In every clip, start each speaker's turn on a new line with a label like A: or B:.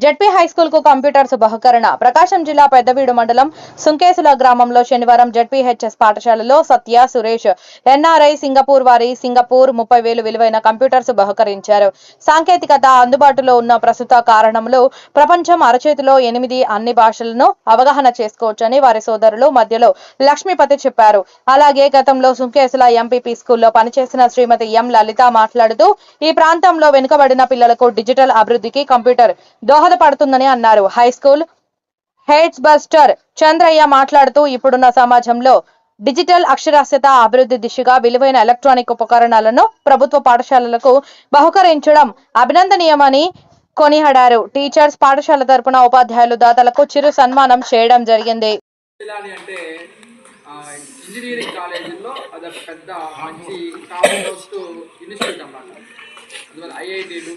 A: ZP హైస్కూల్కు computers బహుకరణ Prakasam జిల్లా పెద్దవీడు మండలం సుంకేసుల గ్రామంలో శనివారం జడ్పీహెచ్ఎస్ పాఠశాలలో సత్య సురేష్ ఎన్ఆర్ఐ సింగపూర్ వారి సింగపూర్ ముప్పై వేలు విలువైన కంప్యూటర్స్ బహుకరించారు సాంకేతికత అందుబాటులో ఉన్న ప్రస్తుత కారణంలో ప్రపంచం అరచేతిలో ఎనిమిది అన్ని భాషలను అవగాహన చేసుకోవచ్చని వారి సోదరులు మధ్యలో లక్ష్మీపతి చెప్పారు. అలాగే గతంలో సుంకేసుల ఎంపీపీ స్కూల్లో పనిచేసిన శ్రీమతి ఎం లలిత మాట్లాడుతూ ఈ ప్రాంతంలో వెనుకబడిన పిల్లలకు డిజిటల్ అభివృద్ధికి కంప్యూటర్ దోహదపడుతుందని అన్నారు. High school head master Chandraiah మాట్లాడుతూ ఇప్పుడున్న సమాజంలో డిజిటల్ అక్షరాస్యత అభివృద్ధి దిశగా విలువైన ఎలక్ట్రానిక్ ఉపకరణాలను ప్రభుత్వ పాఠశాలలకు బహుకరించడం అభినందనీయమని కొనియాడారు. టీచర్స్ పాఠశాల తరపున ఉపాధ్యాయులు దాతలకు చిరు సన్మానం చేయడం జరిగింది.
B: ఇంజనీరింగ్ కాలేజీల్లో అదొక పెద్ద మంచి ఇన్స్టిట్యూట్ అన్నమాట అందువల్ల ఐఐటీలు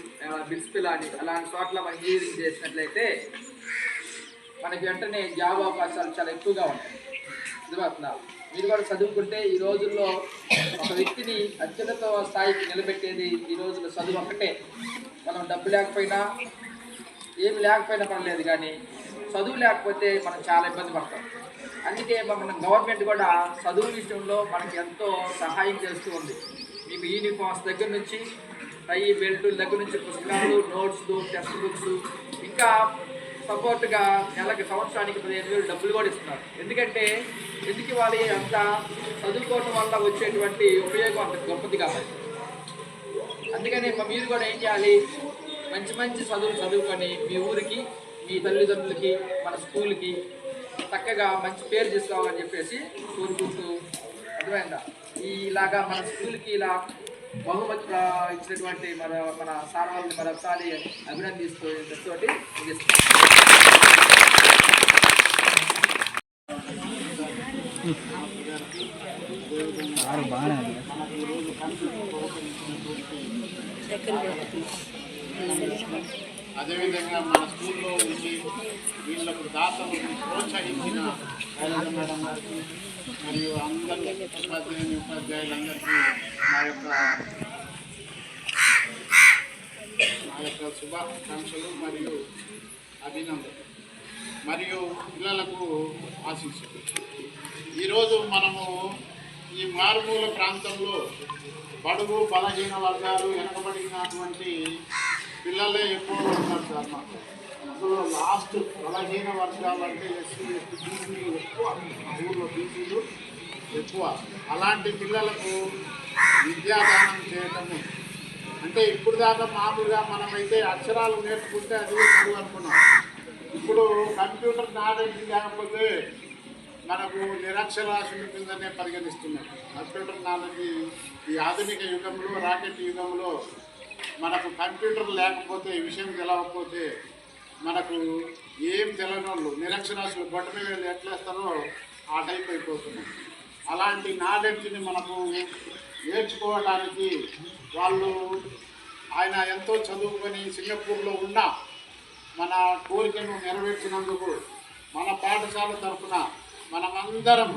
B: బిట్స్ పిలాని అలాంటి చోట్ల మనం ఇంజనీరింగ్ చేసినట్లయితే మనకి వెంటనే జాబ్ అవకాశాలు చాలా ఎక్కువగా ఉంటాయి. అర్థమవుతుందా? మీరు కూడా చదువుకుంటే ఈ రోజుల్లో ఒక వ్యక్తిని అత్యున్నత స్థాయికి నిలబెట్టేది ఈ రోజుల్లో చదువు ఒక్కటే. మనం డబ్బు లేకపోయినా ఏమి లేకపోయినా పర్లేదు కానీ చదువు లేకపోతే మనం చాలా ఇబ్బంది పడతాం. అందుకే మన గవర్నమెంట్ కూడా చదువు విషయంలో మనకి ఎంతో సహాయం చేస్తూ ఉంది. మీకు యూనిఫామ్స్ దగ్గర నుంచి టై బెల్ట్ దగ్గర నుంచి పుస్తకాలు నోట్స్ టెక్స్ట్ బుక్స్ ఇంకా సపోర్ట్గా నెలకి సంవత్సరానికి పదిహేను వేలు డబ్బులు కూడా ఇస్తున్నారు. ఎందుకంటే ఎందుకు ఇవ్వాలి? అంత చదువుకోవటం వల్ల వచ్చేటువంటి ఉపయోగం అంత గొప్పది కాబట్టి అందుకని మా మీరు కూడా ఏం చేయాలి? మంచి మంచి చదువులు చదువుకొని మీ ఊరికి మీ తల్లిదండ్రులకి మన స్కూల్కి చక్కగా మంచి పేరు తీసుకోవాలని చెప్పేసి కోరుకుంటూ అర్థమైందా? ఈ ఇలాగా మన స్కూల్కి ఇలా బహుమతి ఇచ్చినటువంటి మన మన సార్ వాళ్ళని మరొకసారి అభినందిస్తూ
C: అదేవిధంగా మన స్కూల్లో ఉండి వీళ్ళకు దాతలు ప్రోత్సహించిన శైలజ మేడం గారికి మరియు అందరి ఉపాధ్యాయుని ఉపాధ్యాయులందరికీ నా యొక్క నా యొక్క శుభాకాంక్షలు మరియు అభినందనలు మరియు పిల్లలకు ఆశీస్సులు ఈరోజు మనము ఈ మారుమూల ప్రాంతంలో బడుగు బలహీన వర్గాలు వెనకబడినటువంటి పిల్లలే ఎక్కువ ఉన్నారు సార్ మాకు అసలు లాస్ట్ బలహీన వర్గాలు అంటే ఎస్సీ ఎస్టీ బీసీలు ఎక్కువ ఊళ్ళో బీసీలు ఎక్కువ. అలాంటి పిల్లలకు విద్యాదానం చేయటము. అంటే ఇప్పుడు దాకా మామూలుగా మనమైతే అక్షరాలు నేర్చుకుంటే అది చదువు అనుకున్నాం. ఇప్పుడు కంప్యూటర్ నాలెడ్జ్ లేకపోతే మనకు నిరక్షరాస్యుల కిందనే పరిగణిస్తున్నాం. కంప్యూటర్ నాలెడ్జ్ ఈ ఆధునిక యుగంలో రాకెట్ యుగంలో మనకు కంప్యూటర్ లేకపోతే ఈ విషయం తెలవకపోతే మనకు ఏం తెలియని వాళ్ళు నిరక్షరాస్యులు బొట్టన వేలు ఎట్లేస్తారో ఆ టైప్ అయిపోతున్నాం అలాంటి నాలెడ్జ్ని మనకు నేర్చుకోవడానికి వాళ్ళు ఆయన ఎంతో చదువుకొని సింగపూర్లో ఉన్నా మన కోరికను నెరవేర్చినందుకు మన పాఠశాల తరఫున మనమందరం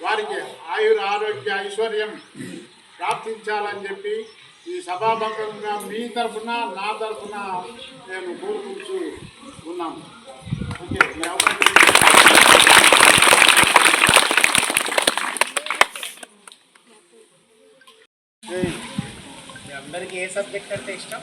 C: వారికి ఆయుర ఆరోగ్య ఐశ్వర్యం ప్రాప్తించాలని చెప్పి ఈ సభాభంగంగా మీ తరఫున నా తరఫున నేను కోరుకుంటూ ఉన్నాను ఓకే
D: అందరికి ఏ సబ్జెక్ట్ అంటే ఇష్టం?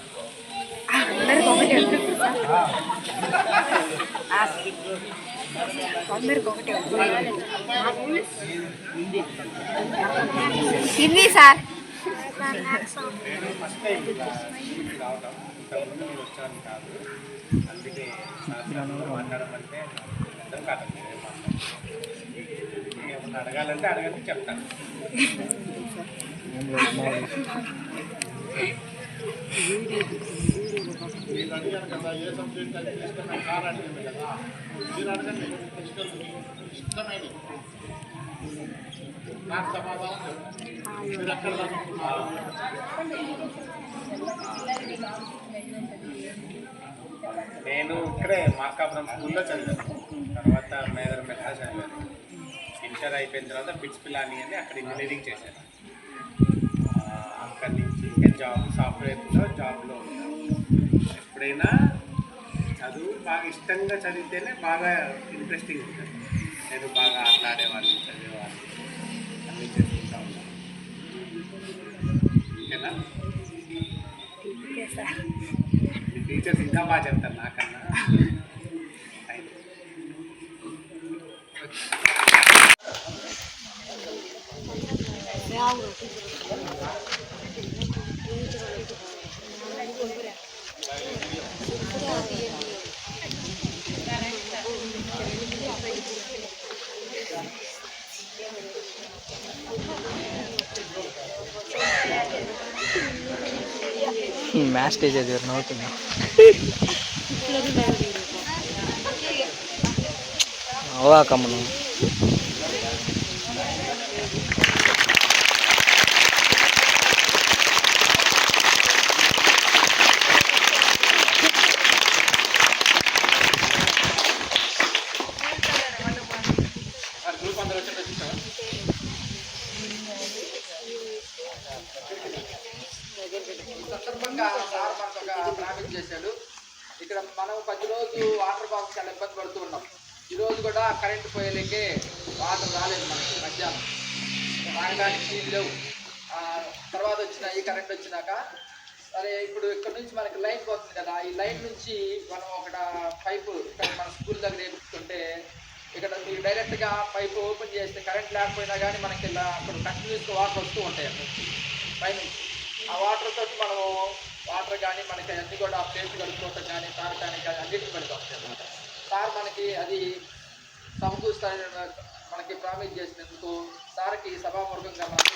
E: హిందీ సార్.
D: నేను ఫస్ట్ టైం రావడం ఇంతకుముందు మీరు వచ్చాను కాదు అందుకే మాట్లాడమంటే అర్థం కాదు ఏమన్నా అడగాలంటే అడగండి చెప్తాను
C: మీరు అడిగారు కదా ఏ సబ్జెక్ట్ అంటే ఇష్టమైన సార్ అడిగింది కదా మీరు అడగండి ఇష్టం ఇష్టమైనది నాకు సమాధానం మీరు ఎక్కడ చదువుకున్నారు
D: నేను ఇక్కడే మార్కాపురం స్కూల్లో చదివాను. తర్వాత మేదర్ మెథా చదివాను ఇంటర్ అయిపోయిన తర్వాత బిట్స్ పిలాని అని అక్కడ ఇంజనీరింగ్ చేశాను. అక్కడి నుంచి ఇంకా జాబ్ సాఫ్ట్వేర్లో జాబ్లో ఉన్నాను ఎప్పుడైనా చదువు బాగా ఇష్టంగా చదివితేనే బాగా ఇంట్రెస్టింగ్ ఉంటుంది. నేను బాగా ఆటలాడేవాడిని చదివేవాళ్ళు అన్నీ చేసుకుంటా ఉన్నాను ఓకేనా మీ టీచర్స్ ఇంకా బాగా చెప్తారు నాకన్నా. థ్యాంక్
B: ಮ್ಯಾಚ್ ಸ್ಟೇಜ್ ಇದೆ ನೋಡ್ತೀನಿ. ಹೋಗಕ್ಕಮ್ಮ సందర్భంగా సార్ మనకు ఒక చేశాడు. ఇక్కడ మనం పది రోజు వాటర్ బాక్స్ చాలా ఇబ్బంది పడుతూ ఉన్నాం. ఈ రోజు కూడా కరెంటు పోయేలేకే వాటర్ రాలేదు మనకి మధ్యాహ్నం. రాగడానికి నీళ్ళు లేవు. తర్వాత వచ్చిన ఈ కరెంట్ వచ్చినాక సరే ఇప్పుడు ఇక్కడ నుంచి మనకి లైన్ పోతుంది కదా. ఈ లైన్ నుంచి మనం ఒక పైపు ఇక్కడ మన స్కూల్ దగ్గర వేపుతుంటే ఇక్కడ మీరు డైరెక్ట్గా పైపు ఓపెన్ చేస్తే కరెంట్ లేకపోయినా కానీ మనకి ఇలా అక్కడ కంటిన్యూస్గా వాటర్ వస్తూ ఉంటాయి అక్కడ. పైనుంచి. ఆ వాటర్ తోటి మనము వాటర్ కానీ మనకి అన్ని కూడా ప్లేస్ కలుపుకోవటం కానీ సార్ కానీ అన్నిటిని పెడతాం వస్తాయి సార్ మనకి అది సమకూరుస్తారని మనకి ప్రామిస్ చేసినందుకు సార్కి సభాముఖంగా మనం